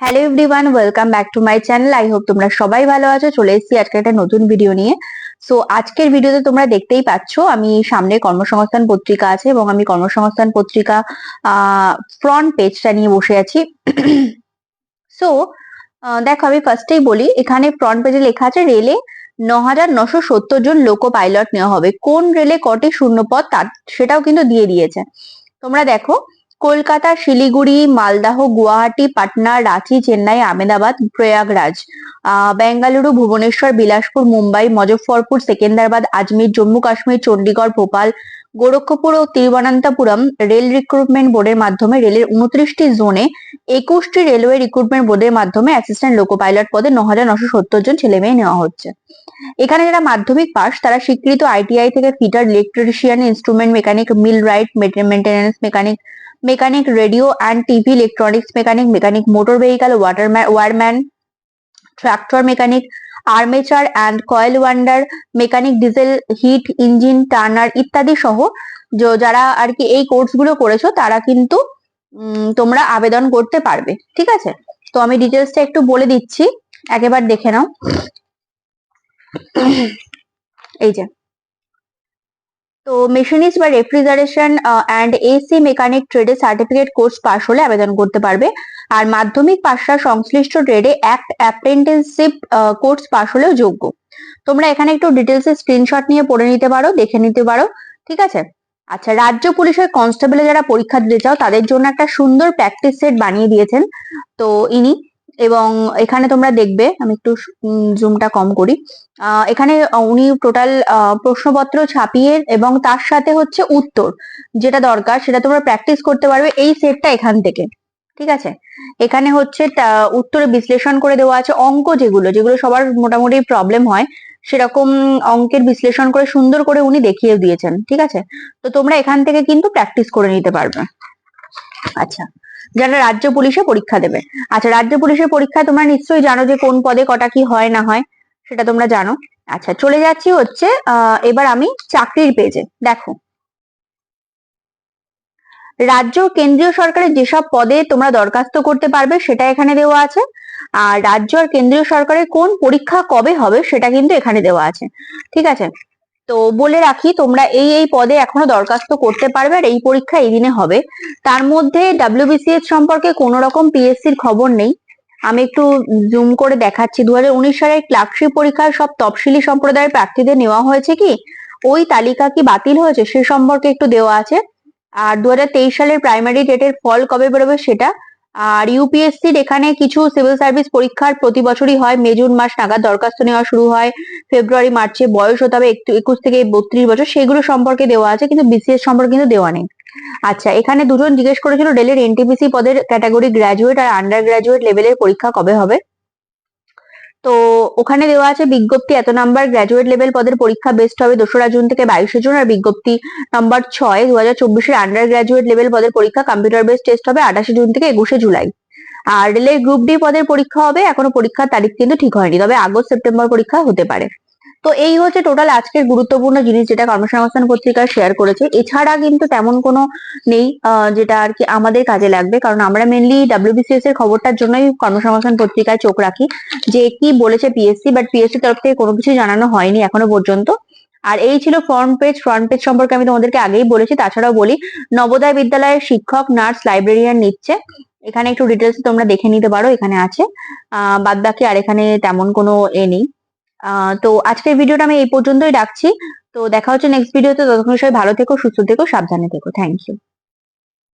Hello everyone welcome back to my channel I hope তোমরা সবাই ভালো আছো। চলে এসেছি আজকে একটা নতুন ভিডিও নিয়ে। সো আজকের ভিডিওতে তোমরা দেখতেই পাচ্ছ, আমি সামনে কর্মসংস্থান পত্রিকা আছে এবং আমি কর্মসংস্থান পত্রিকা ফ্রন্ট পেজটা নিয়ে বসে আছি। সো দেখো আমি ফার্স্টেই বলি, এখানে ফ্রন্ট পেজে লেখা আছে, রেলে ন হাজার নশো সত্তর জন লোকো পাইলট নেওয়া হবে। কোন রেলে কটি শূন্যপদ তার, সেটাও কিন্তু দিয়ে দিয়েছে। তোমরা দেখো কলকাতা, শিলিগুড়ি, মালদাহ, গুয়াহাটি, পাটনা, রাঁচি, চেন্নাই, আহমেদাবাদ, প্রয়াগরাজ বেঙ্গালুরু, ভুবনেশ্বর, বিলাসপুর, মুম্বাই মজফরপুর সেকেন্দ্রাবাদ, আজমির, জম্মু কাশ্মীর চণ্ডীগড় ভোপাল, গোরক্ষপুর ও তিরুবনন্তপুরম রেল রিক্রুটমেন্ট বোর্ডের মাধ্যমে রেলের উনত্রিশটি জোনে একুশটি রেলওয়ে রিক্রুটমেন্ট বোর্ডের মাধ্যমে অ্যাসিস্ট্যান্ট লোকো পাইলট পদে ন হাজার নশো সত্তর জন ছেলে মেয়ে নেওয়া হচ্ছে। এখানে যারা মাধ্যমিক পাশ তারা স্বীকৃত আইটিআই থেকে fitter electrician instrument mechanic millwright maintenance mechanic mechanic radio and TV electronics mechanic mechanic motor vehicle waterman wireman tractor mechanic armature and coil winder mechanic diesel heat engine turner ইত্যাদি সহ যারা আর কি এই কোর্সগুলো করেছ, তারা কিন্তু তোমরা আবেদন করতে পারবে। ঠিক আছে? তো আমি ডিটেলসটা একটু বলে দিচ্ছি। একেবার দেখে নাও। এই যে। তো মেশিনিস্ট বা রেফ্রিজারেশন অ্যান্ড এসি মেকানিক ট্রেডে সার্টিফিকেট কোর্স পাশ হলে আবেদন করতে পারবে। আর মাধ্যমিক পাশরা সংশ্লিষ্ট ট্রেডে অ্যাক্ট অ্যাপ্রেন্টিসশিপ কোর্স পাশ হলেও যোগ্য। তোমরা এখানে একটু ডিটেলসে স্ক্রিনশট নিয়ে পড়ে নিতে পারো, দেখে নিতে পারো, ঠিক আছে? আচ্ছা রাজ্য পুলিশের কনস্টেবলে যারা পরীক্ষা দিতে চাও, তাদের জন্য একটা সুন্দর প্র্যাকটিস সেট বানিয়ে দিয়েছেন। তো ইনি এবং এখানে তোমরা দেখবে, আমি একটু জুমটা কম করি এখানে উনি টোটাল প্রশ্নপত্র ছাপিয়ে এবং তার সাথে হচ্ছে উত্তর যেটা দরকার, সেটা তোমরা প্র্যাকটিস করতে পারবে এই সেটটা এখান থেকে, ঠিক আছে? এখানে হচ্ছে উত্তরে বিশ্লেষণ করে দেওয়া আছে, অঙ্ক যেগুলো যেগুলো সবার মোটামুটি প্রবলেম হয়, সেরকম অঙ্কের বিশ্লেষণ করে সুন্দর করে উনি দেখিয়ে দিয়েছেন, ঠিক আছে? তো তোমরা এখান থেকে কিন্তু প্র্যাকটিস করে নিতে পারবে। আচ্ছা। যারা রাজ্য পুলিশে পরীক্ষা দেবে। আচ্ছা রাজ্য পুলিশের পরীক্ষা তোমরা নিশ্চয়ই জানো যে কোন পদে কটা কি হয় না হয়, সেটা তোমরা জানো। আচ্ছা চলে যাচ্ছি হচ্ছে এবার আমি চাকরির পেজে দেখো। রাজ্য কেন্দ্রীয় সরকারের যেসব পদে তোমরা দরখাস্ত করতে পারবে, সেটা এখানে দেওয়া আছে। আর রাজ্য আর কেন্দ্রীয় সরকারের কোন পরীক্ষা কবে হবে, সেটা কিন্তু এখানে দেওয়া আছে। ঠিক আছে? তো বলে রাখি, তোমরা এই এই পদে এখনও দরখাস্ত করতে পারবে আর এই পরীক্ষা এই দিনে হবে। তার মধ্যে ডাব্লিউবিসিএস সম্পর্কে কোনো রকম পিএসসির খবর নেই। আমি একটু জুম করে দেখাচ্ছি। দু হাজার উনিশ সালের ক্লার্কশিপ পরীক্ষার সব তফসিলি সম্প্রদায়ের প্রার্থীদের নেওয়া হয়েছে কি? ওই তালিকা কি বাতিল হয়েছে? সে সম্পর্কে একটু দেওয়া আছে। আর দু হাজার তেইশ সালের প্রাইমারি ডেটের ফল কবে বেরোবে সেটা আর ইউপিএসসির এখানে কিছু সিভিল সার্ভিস পরীক্ষার প্রতি বছরই হয়। মে, জুন মাস নাগাদ দরখাস্ত নেওয়া শুরু হয়। ফেব্রুয়ারি, মার্চে বয়স হতে হবে একুশ থেকে বত্রিশ বছর। সেগুলো সম্পর্কে দেওয়া আছে, কিন্তু বিসিএস সম্পর্কে কিন্তু দেওয়া নেই। আচ্ছা এখানে দুজন জিজ্ঞেস করেছিল ডেলের এনটিপিসি পদের ক্যাটাগরি গ্রাজুয়েট আর আন্ডার গ্রাজুয়েট লেভেলের পরীক্ষা কবে হবে? তো ওখানে দেওয়া আছে বিজ্ঞপ্তি, এত নাম্বার গ্রাজুয়েট লেভেল পদের পরীক্ষা বেস্ট হবে দোসরা জুন থেকে বাইশে জুন আর বিজ্ঞপ্তি নাম্বার ছয় দু হাজার চব্বিশের আন্ডার গ্রাজুয়েট লেভেল পদের পরীক্ষা কম্পিউটার বেস্ট টেস্ট হবে আঠাশে জুন থেকে একুশে জুলাই। আর রেলের গ্রুপ ডি পদের পরীক্ষা হবে, এখনও পরীক্ষার তারিখ কিন্তু ঠিক হয়নি, তবে আগস্ট, সেপ্টেম্বর পরীক্ষা হতে পারে। তো এই হচ্ছে টোটাল আজকের গুরুত্বপূর্ণ জিনিস যেটা কর্মসংস্থান পত্রিকা শেয়ার করেছে। এছাড়া কিন্তু তেমন কোনো নেই যেটা আর কি আমাদের কাজে লাগবে। কারণ আমরা মেনলি ডাব্লিউবিসিএস এর খবরটার জন্যই কর্মসংস্থান পত্রিকায় চোখ রাখি। যে কি বলেছে পিএসসি বাট পিএসসি তরফ থেকে কোনো কিছু জানানো হয়নি এখনও পর্যন্ত। আর এই ছিল ফ্রন্ট পেজ ফ্রন্ট পেজ সম্পর্কে আমি তোমাদেরকে আগেই বলেছি, তাছাড়াও বলি, নবোদয় বিদ্যালয়ের শিক্ষক নার্স লাইব্রেরিয়ান নিচ্ছে। এখানে একটু ডিটেলস তোমরা দেখে নিতে পারো, এখানে আছে। আহ বাদ বাকি আর এখানে তেমন কোনো এ নেই। তো আজকের ভিডিওটা আমি এই পর্যন্তই রাখছি। তো দেখা হচ্ছে নেক্সট ভিডিওতে ততক্ষণ সবাই ভালো থেকো, সুস্থ থেকো, সাবধানে থেকো। Thank you